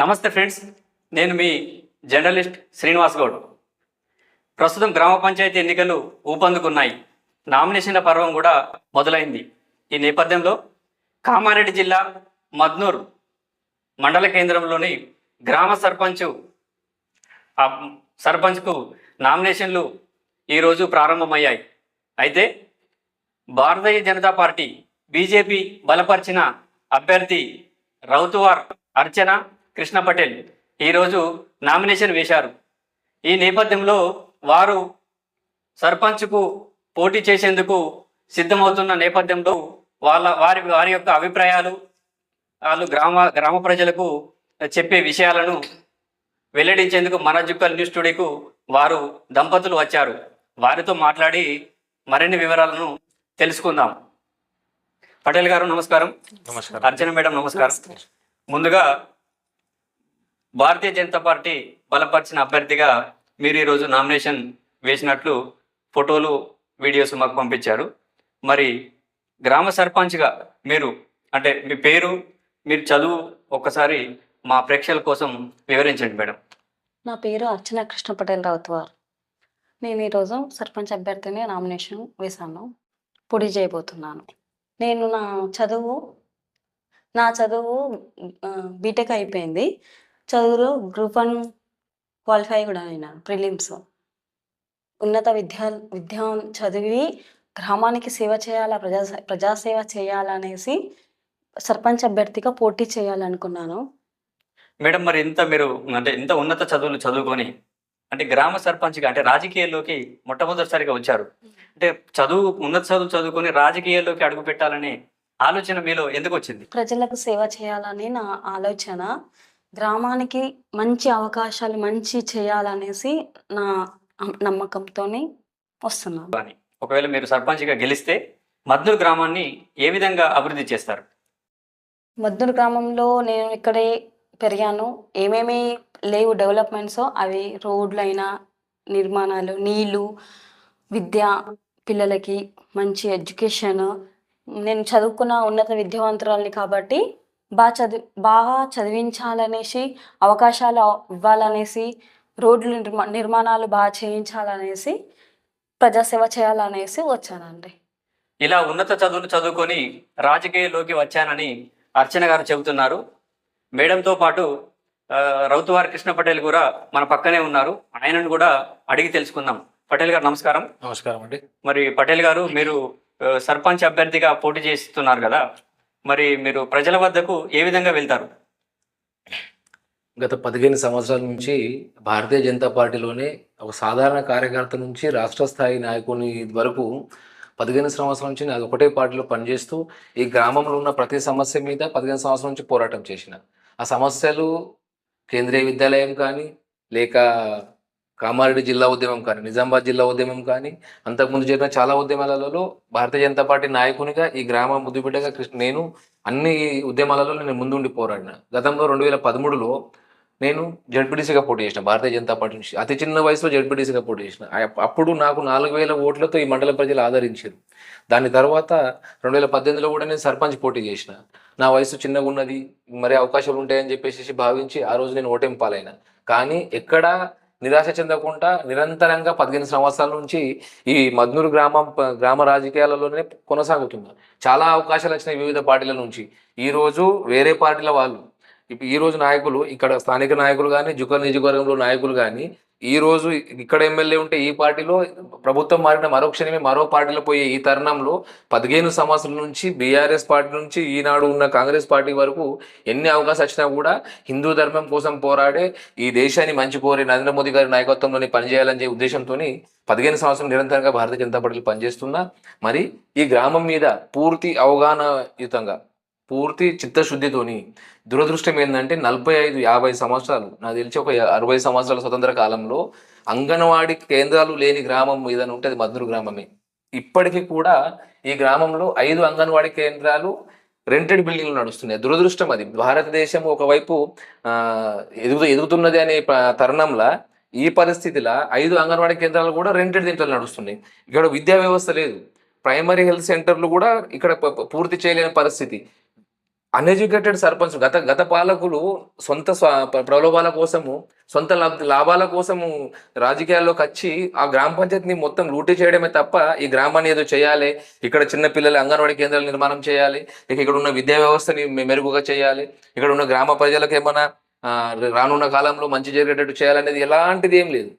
నమస్తే ఫ్రెండ్స్ నేను మీ జర్నలిస్ట్ శ్రీనివాస్ గౌడ్. ప్రస్తుతం గ్రామ పంచాయతీ ఎన్నికలు ఊపందుకున్నాయి. నామినేషన్ల పర్వం కూడా మొదలైంది. ఈ నేపథ్యంలో కామారెడ్డి జిల్లా మద్నూర్ మండల కేంద్రంలోని గ్రామ సర్పంచ్ సర్పంచ్కు నామినేషన్లు ఈరోజు ప్రారంభమయ్యాయి. అయితే భారతీయ జనతా పార్టీ బీజేపీ బలపరిచిన అభ్యర్థి రౌతువార్ అర్చన కృష్ణ పటేల్ ఈరోజు నామినేషన్ వేశారు. ఈ నేపథ్యంలో వారు సర్పంచ్కు పోటీ చేసేందుకు సిద్ధమవుతున్న నేపథ్యంలో వాళ్ళ వారి వారి యొక్క అభిప్రాయాలు వాళ్ళు గ్రామ గ్రామ ప్రజలకు చెప్పే విషయాలను వెల్లడించేందుకు మన జుక్కల్ న్యూస్ స్టూడియోకు వారు దంపతులు వచ్చారు. వారితో మాట్లాడి మరిన్ని వివరాలను తెలుసుకుందాం. పటేల్ గారు నమస్కారం. నమస్కారం. అర్చన మేడం నమస్కారం. ముందుగా భారతీయ జనతా పార్టీ బలపరిచిన అభ్యర్థిగా మీరు ఈరోజు నామినేషన్ వేసినట్లు ఫోటోలు వీడియోస్ మాకు పంపించారు. మరి గ్రామ సర్పంచ్గా మీరు అంటే మీ పేరు మీరు చదువు ఒక్కసారి మా ప్రేక్షకుల కోసం వివరించండి మేడం. నా పేరు అర్చన కృష్ణ పటేల్ రావుతవార్ నేను ఈరోజు సర్పంచ్ అభ్యర్థిని నామినేషన్ వేశాను. పొడి చేయబోతున్నాను. నేను నా చదువు నా చదువు బీటెక్ అయిపోయింది. చదువులో గ్రూప్ వన్ క్వాలిఫై కూడా అయినా ప్రిలిమ్స్. ఉన్నత విద్యా విద్య చదివి గ్రామానికి సేవ చేయాలా ప్రజా ప్రజాసేవ చేయాలనేసి సర్పంచ్ అభ్యర్థిగా పోటీ చేయాలనుకున్నాను. మేడం మరి ఇంత మీరు అంటే ఇంత ఉన్నత చదువులు చదువుకొని అంటే గ్రామ సర్పంచ్గా అంటే రాజకీయాల్లోకి మొట్టమొదటిసారిగా వచ్చారు. అంటే చదువు ఉన్నత చదువు చదువుకొని రాజకీయాల్లోకి అడుగు పెట్టాలనే ఆలోచన మీలో ఎందుకు వచ్చింది? ప్రజలకు సేవ చేయాలని నా ఆలోచన. గ్రామానికి మంచి అవకాశాలు మంచి చేయాలనేసి నా నమ్మకంతో వస్తున్నాను. అని ఒకవేళ మీరు సర్పంచ్గా గెలిస్తే మద్దూరు గ్రామాన్ని ఏ విధంగా అభివృద్ధి చేస్తారు? మద్దూరు గ్రామంలో నేను ఇక్కడే పెరిగాను. ఏమేమి లేవు డెవలప్మెంట్స్ అవి రోడ్లైనా నిర్మాణాలు నీళ్ళు విద్య పిల్లలకి మంచి ఎడ్యుకేషన్. నేను చదువుకున్న ఉన్నత విద్యావంతురాల్ని కాబట్టి బాగా చదివి బాగా చదివించాలనేసి అవకాశాలు ఇవ్వాలనేసి రోడ్లు నిర్మా నిర్మాణాలు బాగా చేయించాలనేసి ప్రజాసేవ చేయాలనేసి వచ్చానండి. ఇలా ఉన్నత చదువులు చదువుకొని రాజకీయాల్లోకి వచ్చానని అర్చన గారు చెబుతున్నారు. మేడంతో పాటు రౌతువారి కృష్ణ పటేల్ కూడా మన పక్కనే ఉన్నారు. ఆయనను కూడా అడిగి తెలుసుకుందాం. పటేల్ గారు నమస్కారం. నమస్కారం అండి. మరి పటేల్ గారు మీరు సర్పంచ్ అభ్యర్థిగా పోటీ చేస్తున్నారు కదా? మరి మీరు ప్రజల వద్దకు ఏ విధంగా వెళ్తారు? గత పదిహేను సంవత్సరాల నుంచి భారతీయ జనతా పార్టీలోనే ఒక సాధారణ కార్యకర్త నుంచి రాష్ట్ర స్థాయి నాయకుని వరకు పదిహేను సంవత్సరాల నుంచి నేను ఒకటే పార్టీలో పనిచేస్తూ ఈ గ్రామంలో ఉన్న ప్రతి సమస్య మీద పదిహేను సంవత్సరాల నుంచి పోరాటం చేసిన. ఆ సమస్యలు కేంద్రీయ విద్యాలయం కానీ లేక కామారెడ్డి జిల్లా ఉద్యమం కానీ నిజామాబాద్ జిల్లా ఉద్యమం కానీ అంతకుముందు జరిగిన చాలా ఉద్యమాలలో భారతీయ జనతా పార్టీ నాయకునిగా ఈ గ్రామ ముద్దుబిడ్డగా కృష్ణ నేను అన్ని ఉద్యమాలలో నేను ముందుండి పోరాడిన. గతంలో రెండు వేల పదమూడులో నేను జడ్పీటీసీగా పోటీ చేసిన భారతీయ జనతా పార్టీ నుంచి. అతి చిన్న వయసులో జడ్పీటీసీగా పోటీ చేసిన. అప్పుడు నాకు నాలుగు వేల ఓట్లతో ఈ మండల ప్రజలు ఆదరించారు. దాని తర్వాత రెండు వేల పద్దెనిమిదిలో కూడా నేను సర్పంచ్ పోటీ చేసిన. నా వయసు చిన్నగా ఉన్నది మరి అవకాశాలు ఉంటాయని చెప్పేసి భావించి ఆ రోజు నేను ఓటమి పాలైన. కానీ ఎక్కడా నిరాశ చెందకుండా నిరంతరంగా పదిహేను సంవత్సరాల నుంచి ఈ మద్నూరు గ్రామం గ్రామ రాజకీయాలలోనే కొనసాగుతుంది. చాలా అవకాశాలు వచ్చినాయి వివిధ పార్టీల నుంచి. ఈ రోజు వేరే పార్టీల వాళ్ళు ఈ రోజు నాయకులు ఇక్కడ స్థానిక నాయకులు కానీ జుకర్ నియోజకవర్గంలో నాయకులు కానీ ఈ రోజు ఇక్కడ ఎమ్మెల్యే ఉంటే ఈ పార్టీలో ప్రభుత్వం మారిన మరోక్షణమే మరో పార్టీలో పోయే ఈ తరుణంలో పదిహేను సంవత్సరాల నుంచి బీఆర్ఎస్ పార్టీ నుంచి ఈనాడు ఉన్న కాంగ్రెస్ పార్టీ వరకు ఎన్ని అవకాశాలు వచ్చినా కూడా హిందూ ధర్మం కోసం పోరాడే ఈ దేశాన్ని మంచి కోరి నరేంద్ర మోదీ గారి నాయకత్వంలోని పనిచేయాలనే ఉద్దేశంతో పదిహేను సంవత్సరం నిరంతరంగా భారతీయ జనతా పార్టీలు పనిచేస్తున్నా. మరి ఈ గ్రామం మీద పూర్తి అవగాహనయుతంగా పూర్తి చిత్తశుద్ధితోని దురదృష్టం ఏంటంటే నలభై ఐదు యాభై సంవత్సరాలు నాకు తెలిసి ఒక అరవై సంవత్సరాల స్వతంత్ర కాలంలో అంగన్వాడీ కేంద్రాలు లేని గ్రామం ఏదైనా ఉంటే అది మధురు గ్రామమే. ఇప్పటికీ కూడా ఈ గ్రామంలో ఐదు అంగన్వాడీ కేంద్రాలు రెంటెడ్ బిల్డింగ్లు నడుస్తున్నాయి. దురదృష్టం అది. భారతదేశం ఒకవైపు ఎదుగు ఎదుగుతున్నది అనే తరుణంలో ఈ పరిస్థితిలో ఐదు అంగన్వాడీ కేంద్రాలు కూడా రెంటెడ్ దీంట్లో నడుస్తున్నాయి. ఇక్కడ విద్యా వ్యవస్థ లేదు. ప్రైమరీ హెల్త్ సెంటర్లు కూడా ఇక్కడ ప- పూర్తి చేయలేని పరిస్థితి. అన్ఎడ్యుకేటెడ్ సర్పంచ్ గత గత పాలకులు సొంత ప్రలోభాల కోసము సొంత లాభాల కోసము రాజకీయాల్లోకి వచ్చి ఆ గ్రామ పంచాయతీని మొత్తం లూటీ చేయడమే తప్ప ఈ గ్రామాన్ని ఏదో చేయాలి. ఇక్కడ చిన్న పిల్లల అంగన్వాడీ కేంద్రాలు నిర్మాణం చేయాలి. ఇక ఇక్కడ ఉన్న విద్యా వ్యవస్థని మెరుగుగా చేయాలి. ఇక్కడ ఉన్న గ్రామ ప్రజలకు ఏమైనా రానున్న కాలంలో మంచి జరిగేటట్టు చేయాలనేది ఎలాంటిది ఏం లేదు.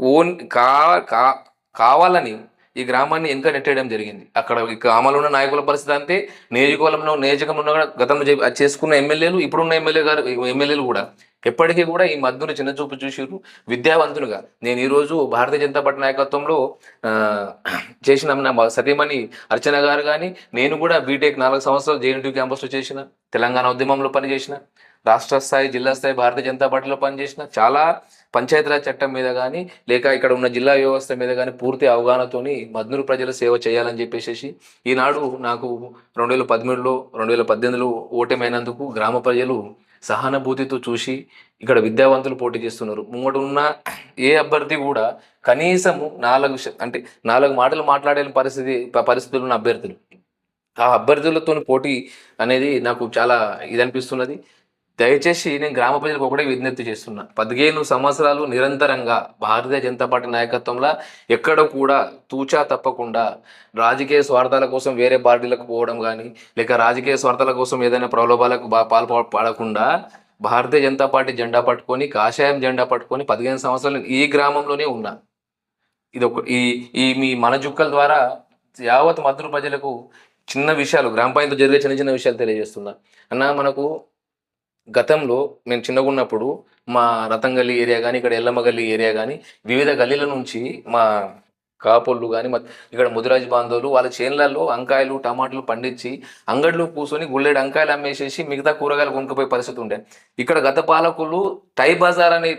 ఓన్ కా కా- కావాలని ఈ గ్రామాన్ని ఇంకా నెట్టేయడం జరిగింది. అక్కడ ఈ ఉన్న నాయకుల పరిస్థితి అంతే. నియోజకవర్గంలో నియోజకంలో ఉన్న గతంలో చేసుకున్న ఎమ్మెల్యేలు ఇప్పుడున్న ఎమ్మెల్యే గారు ఎమ్మెల్యేలు కూడా ఎప్పటికీ కూడా ఈ మద్దును చిన్న చూపు చూసిరు విద్యావంతునిగా నేను ఈరోజు భారతీయ జనతా పార్టీ నాయకత్వంలో చేసిన నా సతీమణి అర్చన గారు కానీ నేను కూడా బీటెక్ నాలుగు సంవత్సరాలు జేఎన్టీ క్యాంపస్లో చేసిన తెలంగాణ ఉద్యమంలో పనిచేసిన. రాష్ట్ర స్థాయి జిల్లా స్థాయి భారతీయ జనతా పార్టీలో పనిచేసిన చాలా పంచాయతీరాజ్ చట్టం మీద కానీ లేక ఇక్కడ ఉన్న జిల్లా వ్యవస్థ మీద కానీ పూర్తి అవగాహనతోని మద్నూరు ప్రజల సేవ చేయాలని చెప్పేసి ఈనాడు నాకు రెండు వేల పదమూడులో రెండు వేల పద్దెనిమిదిలో ఓటమైనందుకు గ్రామ ప్రజలు సహానుభూతితో చూసి ఇక్కడ విద్యావంతులు పోటీ చేస్తున్నారు. ముంగట ఉన్న ఏ అభ్యర్థి కూడా కనీసము నాలుగు అంటే నాలుగు మాటలు మాట్లాడే పరిస్థితి పరిస్థితులు ఉన్న అభ్యర్థులు. ఆ అభ్యర్థులతో పోటీ అనేది నాకు చాలా ఇది అనిపిస్తున్నది. దయచేసి నేను గ్రామ ప్రజలకు ఒకటే విజ్ఞప్తి చేస్తున్నా. పదిహేను సంవత్సరాలు నిరంతరంగా భారతీయ జనతా పార్టీ నాయకత్వంలో ఎక్కడ కూడా తూచా తప్పకుండా రాజకీయ స్వార్థాల కోసం వేరే పార్టీలకు పోవడం కానీ లేక రాజకీయ స్వార్థాల కోసం ఏదైనా ప్రలోభాలకు బా- పాల్పడకుండా భారతీయ జనతా పార్టీ జెండా పట్టుకొని కాషాయం జెండా పట్టుకొని పదిహేను సంవత్సరాలు ఈ గ్రామంలోనే ఉన్నా. ఇది ఒక ఈ ఈ మీ మన జుక్కల ద్వారా యావత్ మధుర ప్రజలకు చిన్న విషయాలు గ్రామ పంచాయతీలో జరిగే చిన్న చిన్న విషయాలు తెలియజేస్తున్నా. అన్న మనకు గతంలో మేము చిన్నగా ఉన్నప్పుడు మా రతంగల్లి ఏరియా కానీ ఇక్కడ ఎల్లమ్మగల్లి ఏరియా కానీ వివిధ గల్లీల నుంచి మా కాపోళ్ళు కానీ మా ఇక్కడ ముదిరాజ్ బాంధవులు వాళ్ళ చేన్లలో వంకాయలు టమాటాలు పండించి అంగడిలో కూర్చొని గుళ్ళేడు వంకాయలు అమ్మేసేసి మిగతా కూరగాయలు కొనుక్కపోయే పరిస్థితి ఉండే. ఇక్కడ గత పాలకులు టై బజార్ అనే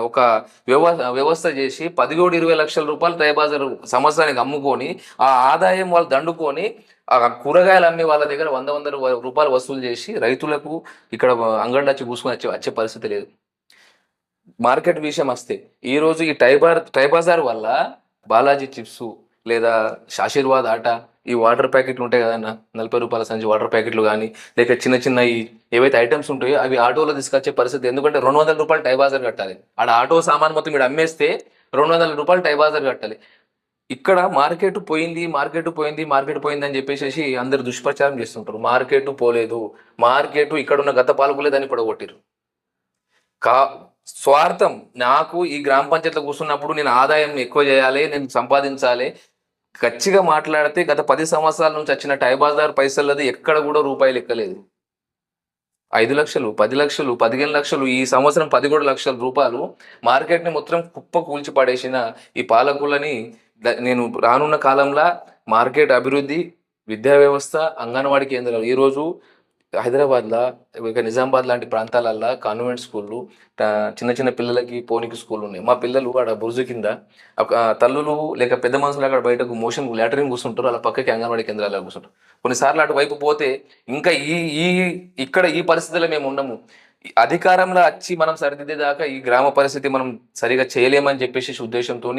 ఒక వ్యవస్థ వ్యవస్థ చేసి పదిహేడు ఇరవై లక్షల రూపాయలు టై బజార్ సంవత్సరానికి అమ్ముకొని ఆ ఆదాయం వాళ్ళు దండుకొని ఆ కూరగాయలు అమ్మే వాళ్ళ దగ్గర వంద వంద రూపాయలు వసూలు చేసి రైతులకు ఇక్కడ అంగడి వచ్చి కూసుకొని వచ్చే వచ్చే పరిస్థితి లేదు. మార్కెట్ విషయం వస్తే ఈరోజు ఈ టైబార్ టైబజార్ వల్ల బాలాజీ చిప్స్ లేదా ఆశీర్వాద్ ఆట ఈ వాటర్ ప్యాకెట్లు ఉంటాయి కదన్న నలభై రూపాయల సంచి వాటర్ ప్యాకెట్లు కానీ లేక చిన్న చిన్న ఈ ఏవైతే ఐటమ్స్ ఉంటాయో అవి ఆటోలో తీసుకొచ్చే పరిస్థితి. ఎందుకంటే రెండు వందల రూపాయలు టైబాజర్ కట్టాలి. ఆడ ఆటో సామాన్ మొత్తం మీరు అమ్మేస్తే రెండు వందల రూపాయలు టైబాజర్ కట్టాలి. ఇక్కడ మార్కెట్ పోయింది మార్కెట్ పోయింది మార్కెట్ పోయింది అని చెప్పేసి అందరు దుష్ప్రచారం చేస్తుంటారు. మార్కెట్ పోలేదు. మార్కెట్ ఇక్కడ ఉన్న గత పాలకులే దాన్ని పడగొట్టారు కా స్వార్థం. నాకు ఈ గ్రామ పంచాయతీలో కూర్చున్నప్పుడు నేను ఆదాయం ఎక్కువ చేయాలి నేను సంపాదించాలి. ఖచ్చితంగా మాట్లాడితే గత పది సంవత్సరాల నుంచి వచ్చిన టైబాజార్ పైసలది ఎక్కడ కూడా రూపాయలు ఎక్కలేదు ఐదు లక్షలు పది లక్షలు పదిహేను లక్షలు ఈ సంవత్సరం పదిహేడు లక్షల రూపాయలు మార్కెట్ని మొత్తం కుప్ప కూల్చి పడేసిన ఈ పాలకులని నేను రానున్న కాలంలో మార్కెట్ అభివృద్ధి విద్యా వ్యవస్థ అంగన్వాడీ కేంద్రాలు. ఈరోజు హైదరాబాద్లో ఇక నిజామాబాద్ లాంటి ప్రాంతాలల్లో కాన్వెంట్ స్కూళ్ళు చిన్న చిన్న పిల్లలకి పోనీకి స్కూళ్ళు ఉన్నాయి మా పిల్లలు అక్కడ బురుజు కింద ఒక తల్లులు లేక పెద్ద మనుషులు అక్కడ బయటకు మోషన్ ల్యాటరింగ్ కూర్చుంటారు. అలా పక్కకి అంగన్వాడీ కేంద్రాలు కూర్చుంటారు. కొన్నిసార్లు అటువైపు పోతే ఇంకా ఈ ఈ ఇక్కడ ఈ పరిస్థితుల్లో మేము ఉండము. అధికారంలో వచ్చి మనం సరిదిద్దేదాకా ఈ గ్రామ పరిస్థితి మనం సరిగా చేయలేమని చెప్పేసి ఉద్దేశంతో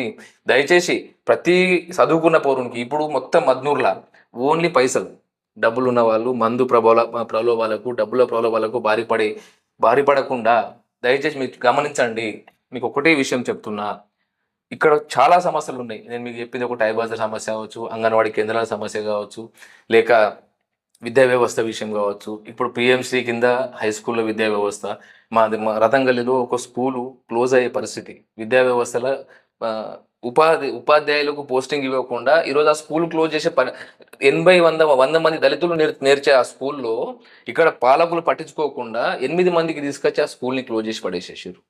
దయచేసి ప్రతి చదువుకున్న పౌరునికి ఇప్పుడు మొత్తం మద్నూర్లా ఓన్లీ పైసలు. డబ్బులు ఉన్న వాళ్ళు మందు ప్రబల ప్రలోభాలకు డబ్బుల ప్రలోభాలకు బారిపడి బారిపడకుండా దయచేసి మీరు గమనించండి. మీకు ఒకటే విషయం చెప్తున్నా. ఇక్కడ చాలా సమస్యలు ఉన్నాయి. నేను మీకు చెప్పింది ఒక టైబాజర్ సమస్య కావచ్చు అంగన్వాడీ కేంద్రాల సమస్య కావచ్చు లేక విద్యా వ్యవస్థ విషయం కావచ్చు. ఇప్పుడు పిఎంసి కింద హై స్కూల్లో విద్యా వ్యవస్థ మాది మా రతంగల్లిలో ఒక స్కూలు క్లోజ్ అయ్యే పరిస్థితి. విద్యా వ్యవస్థలో ఉపాధి ఉపాధ్యాయులకు పోస్టింగ్ ఇవ్వకుండా ఈరోజు ఆ స్కూల్ క్లోజ్ చేసే పని ఎనభై వంద వంద మంది దళితులు నేర్ నేర్చే ఆ స్కూల్లో ఇక్కడ పాలకులు పట్టించుకోకుండా ఎనిమిది మందికి తీసుకొచ్చి ఆ స్కూల్ని క్లోజ్ చేసి పడేసేసారు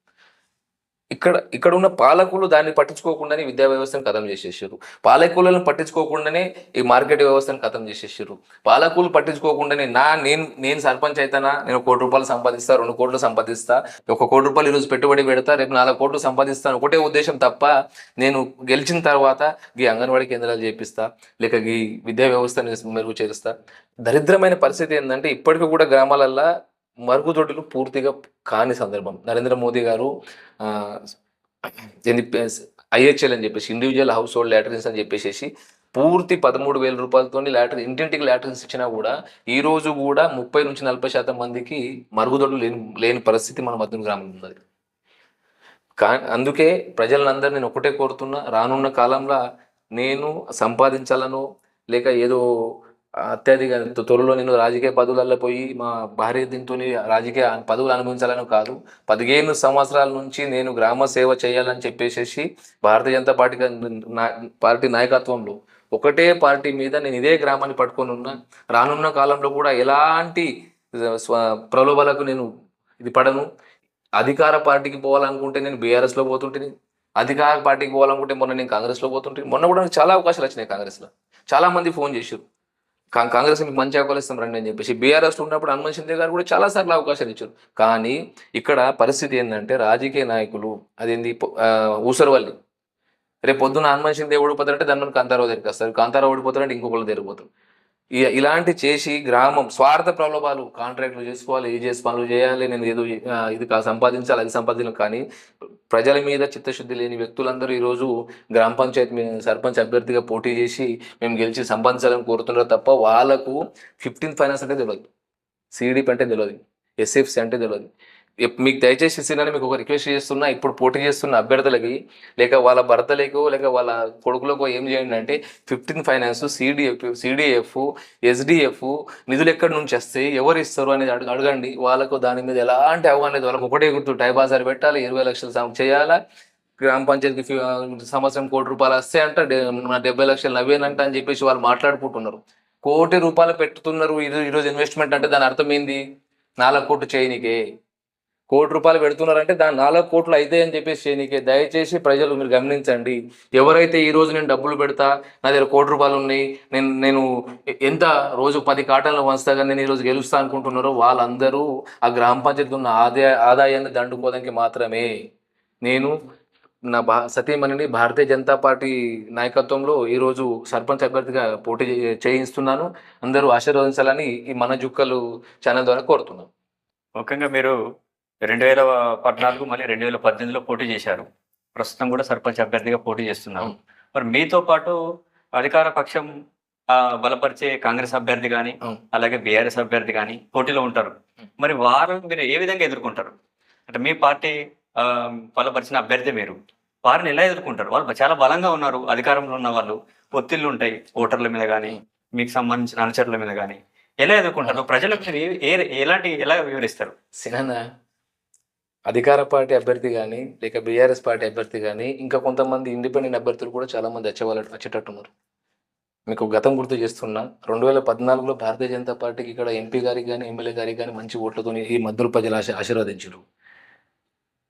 ఇక్కడ ఇక్కడ ఉన్న పాలకులు దాన్ని పట్టించుకోకుండానే విద్యా వ్యవస్థను ఖతం చేసేసారు. పాలకులను పట్టించుకోకుండానే ఈ మార్కెట్ వ్యవస్థను ఖతం చేసేసారు. పాలకులు పట్టించుకోకుండానే నా నేను నేను సర్పంచ్ అయితేనా? నేను కోటి రూపాయలు సంపాదిస్తా రెండు కోట్లు సంపాదిస్తా ఒక కోటి రూపాయలు ఈరోజు పెట్టుబడి పెడతా రేపు నాలుగు కోట్లు సంపాదిస్తాను ఒకటే ఉద్దేశం తప్ప నేను గెలిచిన తర్వాత ఈ అంగన్వాడీ కేంద్రాలు చేపిస్తా లేక ఈ విద్యా వ్యవస్థను మెరుగు చేరుస్తా. దరిద్రమైన పరిస్థితి ఏంటంటే ఇప్పటికీ కూడా గ్రామాలల్లో మరుగుదొడ్లు పూర్తిగా కాని సందర్భం. నరేంద్ర మోదీ గారు ఐహెచ్ఎల్ అని చెప్పేసి ఇండివిజువల్ హౌస్ హోల్డ్ ల్యాటరిన్స్ అని చెప్పేసి పూర్తి పదమూడు వేల రూపాయలతో ల్యాటర్ ఇంటింటికి లాటరీస్ ఇచ్చినా కూడా ఈ రోజు కూడా ముప్పై నుంచి నలభై శాతం మందికి మరుగుదొడ్లు లేని లేని పరిస్థితి మన మధ్య గ్రామంలో ఉన్నది. కా అందుకే ప్రజలందరూ నేను ఒకటే కోరుతున్నా రానున్న కాలంలో నేను సంపాదించాలనో లేక ఏదో అత్యధిక త్వరలో నేను రాజకీయ పదవులలో పోయి మా భార్య దీంతో రాజకీయ పదవులు అనుభవించాలని కాదు. పదిహేను సంవత్సరాల నుంచి నేను గ్రామ సేవ చేయాలని చెప్పేసి భారతీయ జనతా పార్టీ నా- పార్టీ నాయకత్వంలో ఒకటే పార్టీ మీద నేను ఇదే గ్రామాన్ని పట్టుకొని ఉన్నా రానున్న కాలంలో కూడా ఎలాంటి స్వ ప్రలోభాలకు నేను ఇది పడను. అధికార పార్టీకి పోవాలనుకుంటే నేను బీఆర్ఎస్లో పోతుంటే అధికార పార్టీకి పోవాలనుకుంటే మొన్న నేను కాంగ్రెస్లో పోతుంటే మొన్న కూడా నాకు చాలా అవకాశాలు వచ్చినాయి కాంగ్రెస్లో. చాలామంది ఫోన్ చేశారు కాంగ్రెస్ మీకు మంచి అవకాశం రండి అని చెప్పేసి బీఆర్ఎస్ ఉన్నప్పుడు హనుమన్ షిందే గారు కూడా చాలా సార్లు అవకాశాలు ఇచ్చారు. కానీ ఇక్కడ పరిస్థితి ఏంటంటే రాజకీయ నాయకులు అదేంది ఊసరవల్లి. రేపు పొద్దున హనుమన్ షిందే ఓడిపోతారంటే దాని కాంతారావు దగ్గరికి వస్తారు. కాంతారావు ఓడిపోతారంటే ఇంకొకళ్ళు తిరిగిపోతారు ఇలాంటి చేసి గ్రామం స్వార్థ ప్రలోభాలు కాంట్రాక్ట్లు చేసుకోవాలి ఏ చేసి పనులు చేయాలి నేను ఏదో ఇది సంపాదించాలి అది సంపాదించాలి కానీ ప్రజల మీద చిత్తశుద్ధి లేని వ్యక్తులందరూ ఈరోజు గ్రామ పంచాయతీ సర్పంచ్ అభ్యర్థిగా పోటీ చేసి మేము గెలిచి సంపాదించాలని కోరుతున్నారు తప్ప వాళ్ళకు ఫిఫ్టీన్త్ ఫైనాన్స్ అంటే తెలియదు సిడిపి అంటే తెలియదు ఎస్ఎఫ్సి అంటే తెలియదు మీకు దయచేసి ఇస్తున్నాను మీకు ఒక రిక్వెస్ట్ చేస్తున్నా ఇప్పుడు పోటీ చేస్తున్న అభ్యర్థులకి లేక వాళ్ళ భర్తలకు లేక వాళ్ళ కొడుకులకు ఏం చేయండి అంటే fifteen finance CDF CDF SDF నిధులు ఎక్కడి నుంచి వస్తాయి ఎవరు ఇస్తారు అనేది అడుగు అడగండి. వాళ్ళకు దాని మీద ఎలాంటి అవగాహన లేదు. వాళ్ళకి ఒకటే గుర్తు టైబాజార్ పెట్టాలి ఇరవై లక్షలు సమ- చేయాలా గ్రామ పంచాయతీకి సంవత్సరం కోటి రూపాయలు వస్తే అంట డెబ్బై లక్షలు నవ్వేనంట అని చెప్పేసి వాళ్ళు మాట్లాడుకుంటున్నారు. కోటి రూపాయలు పెట్టుతున్నారు ఈరోజు ఈరోజు ఇన్వెస్ట్మెంట్ అంటే దాని అర్థం ఏంది? నాలుగు కోట్లు చేయనికే. కోటి రూపాయలు పెడుతున్నారంటే దాని నాలుగు కోట్లు అయితే అని చెప్పేసి చేయనీకే. దయచేసి ప్రజలు మీరు గమనించండి. ఎవరైతే ఈ రోజు నేను డబ్బులు పెడతా నా దగ్గర కోటి రూపాయలు ఉన్నాయి నేను నేను ఎంత రోజు పది కాటన్లు వంచుతా కానీ నేను ఈరోజు గెలుస్తా అనుకుంటున్నారో వాళ్ళందరూ ఆ గ్రామ పంచాయతీ ఉన్న ఆదాయ ఆదాయాన్ని దండుకోవడానికి మాత్రమే. నేను నా భా సతీమణిని భారతీయ జనతా పార్టీ నాయకత్వంలో ఈరోజు సర్పంచ్ అభ్యర్థిగా పోటీ చే- చేయిస్తున్నాను. అందరూ ఆశీర్వదించాలని ఈ మన జుక్కలు ఛానల్ ద్వారా కోరుతున్నాను. ముఖ్యంగా మీరు రెండు వేల పద్నాలుగు మళ్ళీ రెండు వేల పద్దెనిమిదిలో పోటీ చేశారు. ప్రస్తుతం కూడా సర్పంచ్ అభ్యర్థిగా పోటీ చేస్తున్నారు. మరి మీతో పాటు అధికార పక్షం బలపరిచే కాంగ్రెస్ అభ్యర్థి కానీ. అలాగే బీఆర్ఎస్ అభ్యర్థి కానీ పోటీలో ఉంటారు. మరి వారు మీరు ఏ విధంగా ఎదుర్కొంటారు? అంటే మీ పార్టీ బలపరిచిన అభ్యర్థి మీరు వారిని ఎలా ఎదుర్కొంటారు? వాళ్ళు చాలా బలంగా ఉన్నారు అధికారంలో ఉన్న వాళ్ళు ఒత్తిళ్ళు ఉంటాయి ఓటర్ల మీద కానీ మీకు సంబంధించిన అనుచరుల మీద కానీ ఎలా ఎదుర్కొంటారు? ప్రజలకు మీరు ఏ- ఎలాంటి ఎలా వివరిస్తారు? సినాన్న అధికార పార్టీ అభ్యర్థి కానీ లేక బీఆర్ఎస్ పార్టీ అభ్యర్థి కానీ ఇంకా కొంతమంది ఇండిపెండెంట్ అభ్యర్థులు కూడా చాలామంది వచ్చేవాళ్ళు వచ్చేటట్టున్నారు. మీకు గతం గుర్తు చేస్తున్నా రెండు వేల పద్నాలుగులో భారతీయ జనతా పార్టీకి ఇక్కడ ఎంపీ గారికి కానీ ఎమ్మెల్యే గారికి కానీ మంచి ఓట్లతో ఈ మద్దతు ప్రజలు ఆశీర్వదించారు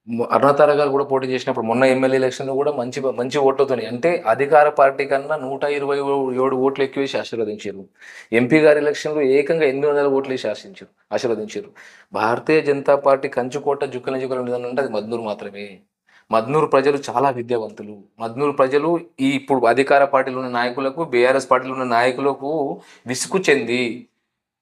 అరుణాతార గారు కూడా పోటీ చేసినప్పుడు మొన్న ఎమ్మెల్యే ఎలక్షన్లో కూడా మంచి మంచి ఓట్లతో అంటే అధికార పార్టీ కన్నా నూట ఇరవై ఏడు ఓట్లు ఎక్కువ వేసి ఆశీర్వదించారు ఎంపీ గారి ఎలక్షన్లో ఏకంగా ఎనిమిది వందల ఓట్లు వేసి ఆశించారు ఆశీర్వదించారు. భారతీయ జనతా పార్టీ కంచుకోట జుక్కల జుక్కల నిధులు అంటే అది మద్నూరు మాత్రమే. మద్నూరు ప్రజలు చాలా విద్యావంతులు. మద్నూరు ప్రజలు ఈ ఇప్పుడు అధికార పార్టీలో ఉన్న నాయకులకు బీఆర్ఎస్ పార్టీలో ఉన్న నాయకులకు విసుగు చెంది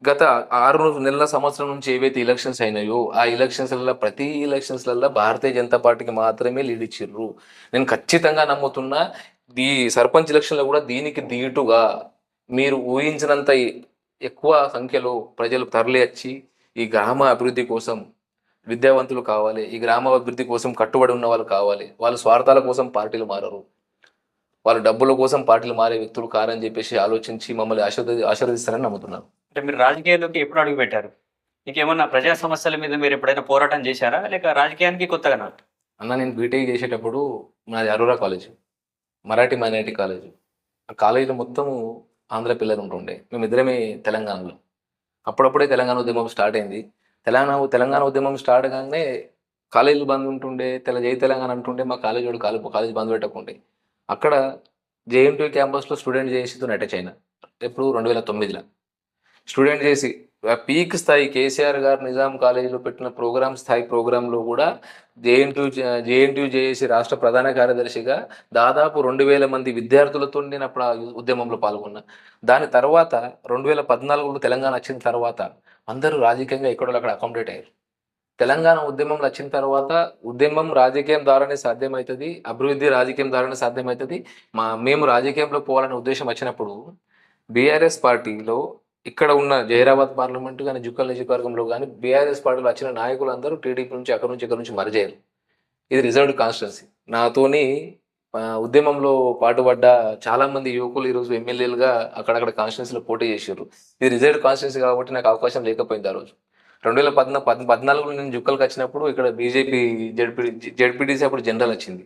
గత ఆరు నెలల సంవత్సరం నుంచి ఏవైతే ఎలక్షన్స్ అయినాయో ఆ ఎలక్షన్స్లలో ప్రతి ఎలక్షన్స్లలో భారతీయ జనతా పార్టీకి మాత్రమే లీడ్ ఇచ్చిర్రు. నేను ఖచ్చితంగా నమ్ముతున్నా ఈ సర్పంచ్ ఎలక్షన్లో కూడా దీనికి దీటుగా మీరు ఊహించినంత ఎక్కువ సంఖ్యలో ప్రజలు తరలి వచ్చి ఈ గ్రామ అభివృద్ధి కోసం విద్యావంతులు కావాలి ఈ గ్రామ అభివృద్ధి కోసం కట్టుబడి ఉన్న వాళ్ళు కావాలి వాళ్ళు స్వార్థాల కోసం పార్టీలు మారరు. వాళ్ళు డబ్బుల కోసం పార్టీలు మారే వ్యక్తులు కారని చెప్పేసి ఆలోచించి మమ్మల్ని ఆశీర్వది ఆశీర్వదిస్తారని నమ్ముతున్నారు అంటే మీరు రాజకీయాల్లోకి ఎప్పుడు అడుగు పెట్టారు? ఇంకేమన్నా ప్రజా సమస్యల మీద మీరు ఎప్పుడైనా పోరాటం చేశారా? లేక రాజకీయానికి కొత్తగా అన్న నేను బీటెక్ చేసేటప్పుడు నాది Aurora college Marathi minority college. ఆ కాలేజీలో మొత్తం ఆంధ్ర పిల్లలు ఉంటుండే. మేమిద్దరమే తెలంగాణలో. అప్పుడప్పుడే తెలంగాణ ఉద్యమం స్టార్ట్ అయింది. తెలంగాణ తెలంగాణ ఉద్యమం స్టార్ట్ కాగానే కాలేజీలు బంద్ ఉంటుండే తెల జై తెలంగాణ అంటుండే మా కాలేజ్ వాడు కాలేజ్ కాలేజ్ బంద్ పెట్టకుండే. అక్కడ జేఎన్టీ క్యాంపస్లో స్టూడెంట్ చేసి అటాచ్ అయినా. ఎప్పుడు రెండు వేల తొమ్మిదిలో. స్టూడెంట్ చేసి పీక్ స్థాయి కేసీఆర్ గారు నిజాం కాలేజీలో పెట్టిన ప్రోగ్రామ్ స్థాయి ప్రోగ్రాంలో కూడా జేఎన్టీయూ జేఎన్టీ జేఏసీ రాష్ట్ర ప్రధాన కార్యదర్శిగా దాదాపు రెండు వేల మంది విద్యార్థులతో నేను అప్పుడు ఆ ఉద్యమంలో పాల్గొన్నా. దాని తర్వాత రెండు వేల పద్నాలుగులో తెలంగాణ వచ్చిన తర్వాత అందరూ రాజకీయంగా ఎక్కడో అక్కడ అకామిడేట్ అయ్యారు. తెలంగాణ ఉద్యమంలో వచ్చిన తర్వాత ఉద్యమం రాజకీయం ద్వారానే సాధ్యమవుతుంది అభివృద్ధి రాజకీయం ద్వారానే సాధ్యమవుతుంది మా మేము రాజకీయంలో పోవాలనే ఉద్దేశం వచ్చినప్పుడు బీఆర్ఎస్ పార్టీలో ఇక్కడ ఉన్న జైరాబాద్ పార్లమెంట్ కానీ జుక్కల్ నియోజకవర్గంలో కానీ బీఆర్ఎస్ పార్టీలో వచ్చిన నాయకులందరూ టీడీపీ నుంచి అక్కడ నుంచి ఇక్కడ నుంచి మరిచేయారు. ఇది రిజర్వ్డ్ కాన్స్టిట్యున్సీ. నాతోని ఉద్యమంలో పాటుపడ్డ చాలా మంది యువకులు ఈరోజు ఎమ్మెల్యేలుగా అక్కడక్కడ కాన్స్టిట్యున్సీలో పోటీ చేశారు. ఇది రిజర్వ్డ్ కాన్స్టిట్యున్సీ కాబట్టి నాకు అవకాశం లేకపోయింది ఆ రోజు. రెండు వేల పద్నా పద్నాలుగులో నేను జుక్కలకు వచ్చినప్పుడు ఇక్కడ బీజేపీ జడ్పీ జడ్పీటీసీ అప్పుడు జనరల్ వచ్చింది.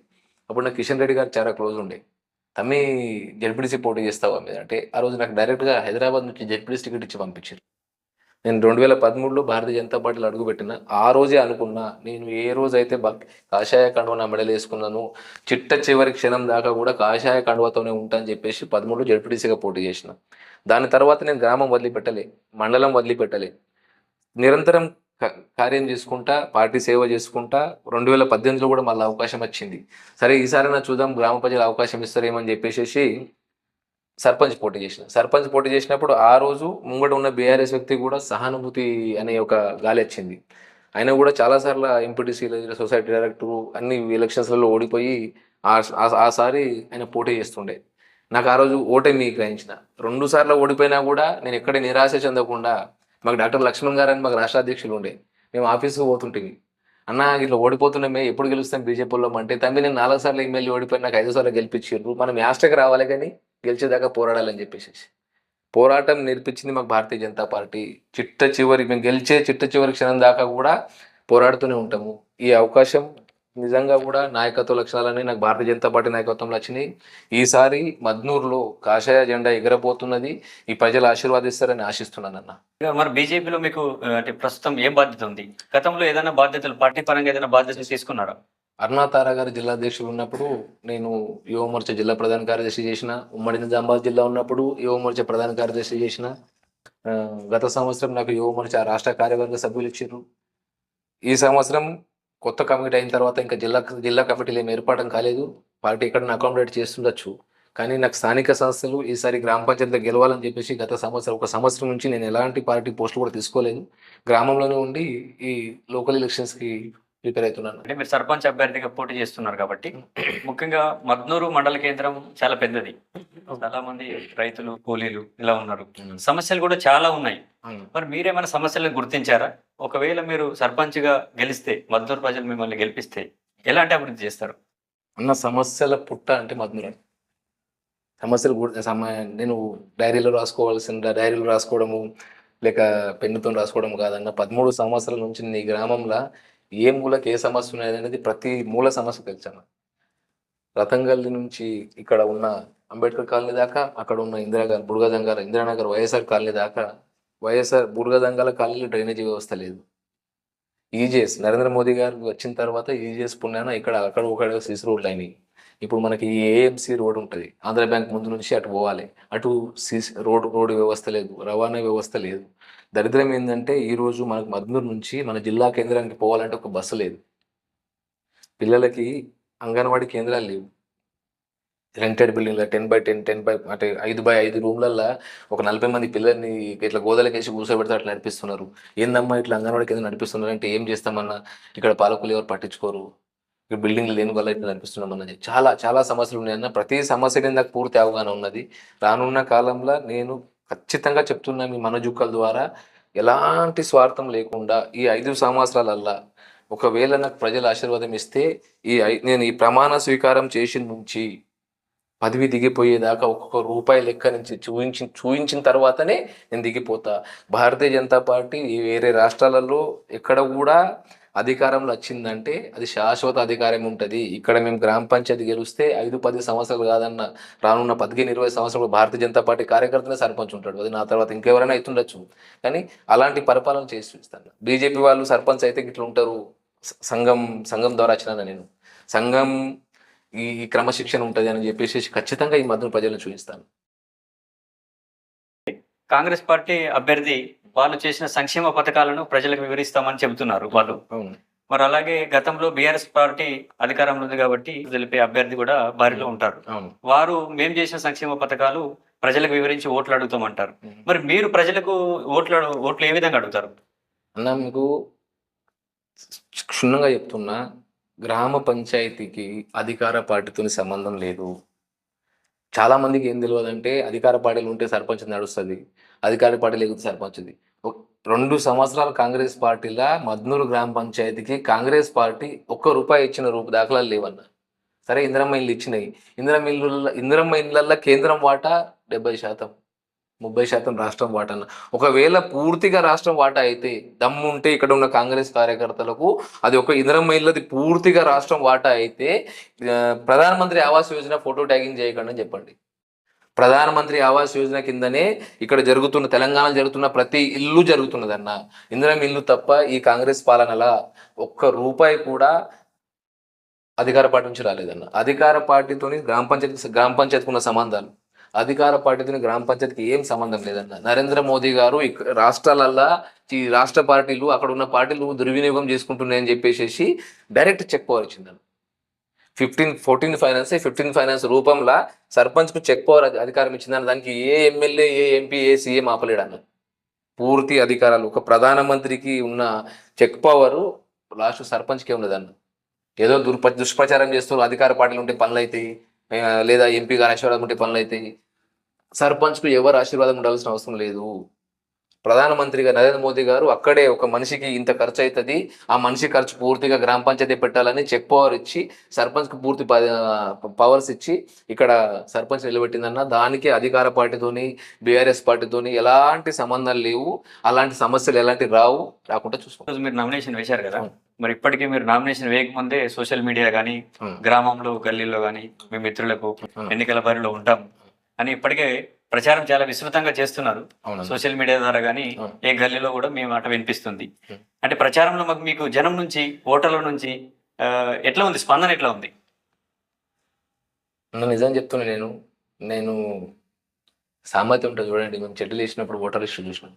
అప్పుడు నాకు కిషన్ రెడ్డి గారు చాలా క్లోజ్ ఉండే. తమ్మి జడ్పీడీసీ పోటీ చేస్తావా మీద? అంటే ఆ రోజు నాకు డైరెక్ట్గా హైదరాబాద్ నుంచి జడ్పీడీసీ టికెట్ ఇచ్చి పంపించారు. నేను రెండు వేల పదమూడులో భారతీయ జనతా పార్టీలో అడుగుపెట్టిన ఆ రోజే అనుకున్నా నేను ఏ రోజు అయితే బక్ కాషాయ కండువ నా వేసుకున్నాను చిట్ట చివరి క్షణం దాకా కూడా కాషాయ కండువతోనే ఉంటా అని చెప్పేసి పదమూడులో జడ్పీటీసీగా పోటీ చేసిన. దాని తర్వాత నేను గ్రామం వదిలిపెట్టలే మండలం వదిలిపెట్టలే. నిరంతరం కార్యం చేసుకుంటా పార్టీ సేవ చేసుకుంటా రెండు వేల పద్దెనిమిదిలో కూడా మళ్ళీ అవకాశం వచ్చింది. సరే ఈసారైనా చూద్దాం గ్రామ ప్రజలు అవకాశం ఇస్తారేమని చెప్పేసి సర్పంచ్ పోటీ చేసిన. సర్పంచ్ పోటీ చేసినప్పుడు ఆ రోజు ముంగట ఉన్న బీఆర్ఎస్ వ్యక్తి కూడా సహానుభూతి అనే ఒక గాలి వచ్చింది. ఆయన కూడా చాలాసార్లు ఎంపీటీసీ సొసైటీ డైరెక్టర్ అన్ని ఎలక్షన్స్లలో ఓడిపోయి ఆ- ఆసారి ఆయన పోటీ చేస్తుండే. నాకు ఆ రోజు ఓటమి గ్రహించిన. రెండు సార్లు ఓడిపోయినా కూడా నేను ఎక్కడ నిరాశ చెందకుండా మాకు డాక్టర్ లక్ష్మణ్ గారు అని మాకు రాష్ట్ర అధ్యక్షులు ఉండే. మేము ఆఫీస్కి పోతుంటివి అన్న ఇట్లా ఓడిపోతున్నామే ఎప్పుడు గెలుస్తాం బీజేపీలో అంటే తమ్మి నేను నాలుగు సార్లు ఎమ్మెల్యే ఓడిపోయి నాకు ఐదు సార్లు గెలిపించారు మనం యాస్టకి రావాలి కానీ గెలిచేదాకా పోరాడాలని చెప్పేసి పోరాటం నేర్పించింది మాకు భారతీయ జనతా పార్టీ. చిట్ట చివరి మేము గెలిచే చిట్ట చివరి క్షణం దాకా కూడా పోరాడుతూనే ఉంటాము. ఈ అవకాశం నిజంగా కూడా నాయకత్వ లక్షణాలని నాకు భారతీయ జనతా పార్టీ నాయకత్వంలో వచ్చినాయి. ఈసారి మద్నూరులో కాషాయ జెండా ఎగరబోతున్నది. ఈ ప్రజలు ఆశీర్వాదిస్తారని ఆశిస్తున్నానన్న మరి బీజేపీలో మీకు అంటే ప్రస్తుతం ఏం బాధ్యత ఉంది? గతంలో ఏదైనా బాధ్యతలు పార్టీ పరంగా ఏదైనా బాధ్యతలు తీసుకున్నారా? అరుణాతార గారు జిల్లా అధ్యక్షులు ఉన్నప్పుడు నేను యువ మోర్చా జిల్లా ప్రధాన కార్యదర్శి చేసిన ఉమ్మడి నిజామాబాద్ జిల్లా ఉన్నప్పుడు యువ మోర్చా ప్రధాన కార్యదర్శి చేసిన గత సంవత్సరం నాకు యువ మోర్చా రాష్ట్ర కార్యవర్గ సభ్యులు ఇచ్చారు. ఈ సంవత్సరం కొత్త కమిటీ అయిన తర్వాత ఇంకా జిల్లా జిల్లా కమిటీలు ఏమి ఏర్పడడం కాలేదు. పార్టీ ఇక్కడ అకామిడేట్ చేస్తుండొచ్చు. కానీ నాకు స్థానిక సంస్థలు ఈసారి గ్రామ పంచాయతీలో గెలవాలని చెప్పేసి గత సంవత్సరం ఒక సంవత్సరం నుంచి నేను ఎలాంటి పార్టీ పోస్టులు కూడా తీసుకోలేదు. గ్రామంలోనే ఉండి ఈ లోకల్ ఎలక్షన్స్కి ప్రిపేర్ అవుతున్నాను. అంటే మీరు సర్పంచ్ అభ్యర్థిగా పోటీ చేస్తున్నారు కాబట్టి ముఖ్యంగా మద్నూరు మండల కేంద్రం చాలా పెద్దది. చాలా మంది రైతులు కూలీలు ఇలా ఉన్నారు. సమస్యలు కూడా చాలా ఉన్నాయి. మరి మీరేమైనా సమస్యలను గుర్తించారా? ఒకవేళ మీరు సర్పంచ్గా గెలిస్తే మద్దూరు ప్రజలు మిమ్మల్ని గెలిపిస్తే ఎలాంటి అభివృద్ధి చేస్తారు? అన్న సమస్యల పుట్ట అంటే మధురం సమస్యలు నేను డైరీలో రాసుకోవాల్సిన డైరీలో రాసుకోవడము లేక పెన్నుతో రాసుకోవడం కాదన్న పదమూడు సంవత్సరాల నుంచి నీ గ్రామంలో ఏ మూలకి ఏ సమస్య ఉన్నది అనేది ప్రతి మూల సమస్య తెలిసాను రతంగల్లి నుంచి ఇక్కడ ఉన్న అంబేద్కర్ కాలనీ దాకా అక్కడ ఉన్న ఇందిరాగర్ బుడగదంగాల ఇందిరానగర్ వైఎస్ఆర్ కాలనీ దాకా వైఎస్ఆర్ బుడగదంగాల కాలనీలో డ్రైనేజీ వ్యవస్థ లేదు. ఈజీఎస్ నరేంద్ర మోదీ గారు వచ్చిన తర్వాత ఈజీఎస్ పుణ్యాన ఇక్కడ అక్కడ ఒక సిసి రోడ్లు అయినాయి. ఇప్పుడు మనకి ఏఎంసీ రోడ్ ఉంటుంది. ఆంధ్ర బ్యాంక్ ముందు నుంచి అటు పోవాలి. అటు సిసి రోడ్ రోడ్డు వ్యవస్థ లేదు. రవాణా వ్యవస్థ లేదు. దరిద్రం ఏంటంటే ఈరోజు మనకు మద్నూరు నుంచి మన జిల్లా కేంద్రానికి పోవాలంటే ఒక బస్సు లేదు. పిల్లలకి అంగన్వాడీ కేంద్రాలు లేవు. Rented బిల్డింగ్ల ten by ten ten by అంటే ఐదు బై ఐదు రూమ్లల్లో ఒక నలభై మంది పిల్లల్ని ఇట్లా గోదలకేసి కూర్చోబెడితే అట్లా నడిపిస్తున్నారు. ఏందమ్మా ఇట్లా అంగన్వాడీ కేంద్రం నడిపిస్తున్నారు అంటే ఏం చేస్తామన్నా? ఇక్కడ పాలకులు ఎవరు పట్టించుకోరు? ఇక్కడ బిల్డింగ్లు లేని వల్ల ఇట్లా నడిపిస్తున్నాం అన్నది. చాలా చాలా సమస్యలు ఉన్నాయన్న ప్రతి సమస్య మీద నాకు పూర్తి అవగాహన ఉన్నది. రానున్న కాలంలో నేను ఖచ్చితంగా చెప్తున్నా మీ మనజుక్కల ద్వారా. ఎలాంటి స్వార్థం లేకుండా ఈ ఐదు సంవత్సరాలల్లా ఒకవేళ నాకు ప్రజల ఆశీర్వాదం ఇస్తే ఈ నేను ఈ ప్రమాణ స్వీకారం చేసిన నుంచి పదవి దిగిపోయేదాకా ఒక్కొక్క రూపాయి లెక్క నుంచి చూపించి చూపించిన తర్వాతనే నేను దిగిపోతా. భారతీయ జనతా పార్టీ ఈ వేరే రాష్ట్రాలలో ఎక్కడ కూడా అధికారంలో వచ్చిందంటే అది శాశ్వత అధికారం ఉంటుంది. ఇక్కడ మేము గ్రామ పంచాయతీ గెలిస్తే ఐదు పది సంవత్సరాలు కాదన్న రానున్న పదిహేను ఇరవై సంవత్సరాలు భారతీయ జనతా పార్టీ కార్యకర్తనే సర్పంచ్ ఉంటాడు. అది నా తర్వాత ఇంకెవరైనా అవుతుండొచ్చు కానీ అలాంటి పరిపాలన చేసి చూపిస్తాను బీజేపీ వాళ్ళు సర్పంచ్ అయితే ఇట్లా ఉంటారు. సంఘం సంఘం ద్వారా వచ్చినా నేను? సంఘం ఈ ఈ క్రమశిక్షణ ఉంటుంది అని చెప్పేసి ఖచ్చితంగా ఈ మధ్య ప్రజలను చూపిస్తాను. కాంగ్రెస్ పార్టీ అభ్యర్థి వాళ్ళు చేసిన సంక్షేమ పథకాలను ప్రజలకు వివరిస్తామని చెబుతున్నారు వాళ్ళు. మరి అలాగే గతంలో బీఆర్ఎస్ పార్టీ అధికారంలో ఉంది కాబట్టి తెలిపే అభ్యర్థి కూడా బారిలో ఉంటారు. వారు మేం చేసిన సంక్షేమ పథకాలు ప్రజలకు వివరించి ఓట్లు అడుగుతామంటారు. మరి మీరు ప్రజలకు ఓట్లు ఓట్లు ఏ విధంగా అడుగుతారు? అన్న మీకు క్షుణ్ణంగా చెప్తున్నా గ్రామ పంచాయతీకి అధికార పార్టీతో సంబంధం లేదు. చాలామందికి ఏం తెలియదు అంటే అధికార పార్టీలు ఉంటే సర్పంచ్ నడుస్తుంది అధికార పార్టీ లేకపోతే సర్పంచ్ది. రెండు సంవత్సరాలు కాంగ్రెస్ పార్టీలా మద్నూరు గ్రామ పంచాయతీకి కాంగ్రెస్ పార్టీ ఒక్క రూపాయి ఇచ్చిన రూపు దాఖలాలు లేవన్న. సరే ఇందిరమ్మ ఇల్లు ఇచ్చినాయి. ఇందిరమ్మ ఇల్లు ఇందిరమ్మ ఇళ్ళల్లో కేంద్రం వాటా డెబ్బై శాతం. ముప్పై శాతం రాష్ట్రం వాటా ఒకవేళ పూర్తిగా రాష్ట్రం వాటా అయితే దమ్ము ఉంటే ఇక్కడ ఉన్న కాంగ్రెస్ కార్యకర్తలకు అది ఒక ఇందిరమ్మ ఇళ్ళది పూర్తిగా రాష్ట్రం వాటా అయితే ప్రధానమంత్రి ఆవాస్ యోజన ఫోటో ట్యాగింగ్ చేయకండి అని చెప్పండి. ప్రధానమంత్రి ఆవాస్ యోజన కిందనే ఇక్కడ జరుగుతున్న తెలంగాణ జరుగుతున్న ప్రతి ఇల్లు జరుగుతున్నదన్న. ఇంద్రం ఇల్లు తప్ప ఈ కాంగ్రెస్ పాలనలా ఒక్క రూపాయి కూడా అధికార పార్టీ నుంచి రాలేదన్న. అధికార పార్టీతోని గ్రామ పంచాయతీ గ్రామ పంచాయతీకున్న సంబంధాలు. అధికార పార్టీతోని గ్రామ పంచాయతీకి ఏం సంబంధం లేదన్న. నరేంద్ర మోదీ గారు రాష్ట్రాలల్లా ఈ రాష్ట్ర పార్టీలు అక్కడ ఉన్న పార్టీలు దుర్వినియోగం చేసుకుంటున్నాయని చెప్పేసి direct check power ఇచ్చిందన్న fifteen fourteen finance fifteen finance రూపంలో సర్పంచ్కు చెక్ పవర్ అధికారం ఇచ్చిందని దానికి ఏ ఎమ్మెల్యే ఏ ఎంపీ ఏ సీఎం ఆపలేడు అన్న పూర్తి అధికారాలు ఒక ప్రధానమంత్రికి ఉన్న చెక్ పవర్ లాస్ట్ సర్పంచ్కే ఉన్నదన్న. ఏదో దుర్ప దుష్ప్రచారం చేస్తూ అధికార పార్టీలు ఉంటే పనులు అవుతాయి లేదా ఎంపీ గారి ఆశీర్వాదం ఉంటే పనులు అవుతాయి సర్పంచ్కు ఎవరు ఆశీర్వాదం ఉండాల్సిన అవసరం లేదు. ప్రధానమంత్రిగా నరేంద్ర మోదీ గారు అక్కడే ఒక మనిషికి ఇంత ఖర్చు అవుతుంది ఆ మనిషి ఖర్చు పూర్తిగా గ్రామ పంచాయతీ పెట్టాలని చెక్ పవర్ ఇచ్చి సర్పంచ్కి పూర్తి పవర్స్ ఇచ్చి ఇక్కడ సర్పంచ్ నిలబెట్టిందన్న దానికి అధికార పార్టీతోని బీఆర్ఎస్ పార్టీతోని ఎలాంటి సంబంధాలు లేవు అలాంటి సమస్యలు ఎలాంటి రావు రాకుండా చూసుకోండి రోజు మీరు నామినేషన్ వేశారు కదా. మరి ఇప్పటికీ మీరు నామినేషన్ వేయకముందే సోషల్ మీడియా కానీ. గ్రామంలో గల్లీలో కానీ మీ మిత్రులకు. ఎన్నికల బరిలో ఉంటాం అని ఇప్పటికే ప్రచారం చాలా విస్తృతంగా చేస్తున్నారు. సోషల్ మీడియా ద్వారా కానీ. ఏ గల్లీలో కూడా మీ మాట వినిపిస్తుంది. అంటే ప్రచారంలో మాకు మీకు జనం నుంచి ఓటర్ల నుంచి ఎట్లా ఉంది? స్పందన ఎట్లా ఉంది? నిజం చెప్తున్నా నేను. నేను సామర్థ్యం ఉంటుంది చూడండి మేము చెట్టులు వేసినప్పుడు ఓటర్ లిస్ట్ చూసినాం.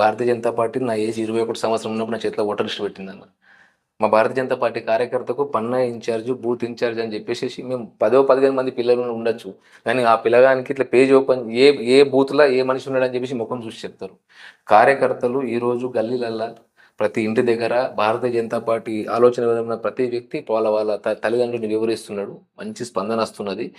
భారతీయ జనతా పార్టీ నా ఏజ్ ఇరవై ఒకటి సంవత్సరం ఉన్నప్పుడు నా చేతిలో ఓటర్ లిస్ట్ పెట్టిందన్న. మా భారతీయ జనతా పార్టీ కార్యకర్తకు పన్నా ఇన్ఛార్జ్ బూత్ ఇన్ఛార్జ్ అని చెప్పేసి మేము పదో పదిహేను మంది పిల్లలు ఉండొచ్చు. కానీ ఆ పిల్లగానికి ఇట్లా పేజ్ ఓపెన్ ఏ ఏ బూత్లో ఏ మనిషి ఉన్నాడని చెప్పేసి ముఖం చూసి చెప్తారు. కార్యకర్తలు ఈరోజు గల్లీలల్లా ప్రతి ఇంటి దగ్గర భారతీయ జనతా పార్టీ ఆలోచన విధమైన ప్రతి వ్యక్తి వాళ్ళ వాళ్ళ త- తల్లిదండ్రులను వివరిస్తున్నాడు. మంచి స్పందన వస్తున్నది.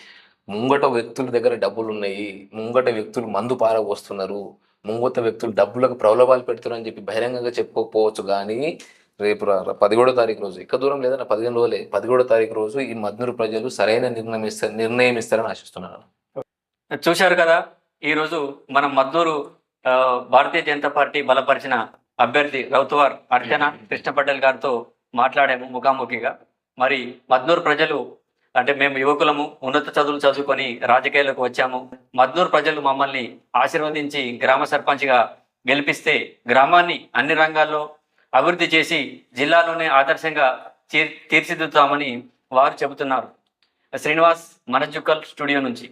ముంగట వ్యక్తుల దగ్గర డబ్బులు ఉన్నాయి ముంగట వ్యక్తులు మందు పారబోస్తున్నారు. ముంగట వ్యక్తులు డబ్బులకు ప్రలోభాలు పెడుతున్నారని చెప్పి బహిరంగంగా చెప్పుకోకపోవచ్చు. కానీ రేపు పదిహేడో తారీఖు రోజు. ఎక్కువ దూరం లేదన్న పదిహేను రోజులే. పదిహేడో తారీఖు రోజు ఈ మద్నూరు ప్రజలు సరైన నిర్ణయం ఇస్తారు నిర్ణయం ఇస్తారని ఆశిస్తున్నాను. చూశారు కదా ఈరోజు మనం మద్దూరు భారతీయ జనతా పార్టీ బలపరిచిన అభ్యర్థి రౌతువార్ అర్చన కృష్ణ పటేల్ గారితో మాట్లాడాము ముఖాముఖిగా. మరి మద్నూరు ప్రజలు అంటే మేము యువకులము ఉన్నత చదువులు చదువుకొని రాజకీయాలకు వచ్చాము. మద్నూరు ప్రజలు మమ్మల్ని ఆశీర్వదించి గ్రామ సర్పంచ్గా గెలిపిస్తే గ్రామాన్ని అన్ని రంగాల్లో అభివృద్ధి చేసి జిల్లాలోనే ఆదర్శంగా తీర్చిదిద్దుతామని వారు చెబుతున్నారు. శ్రీనివాస్ మనజుక్కల్ స్టూడియో నుంచి.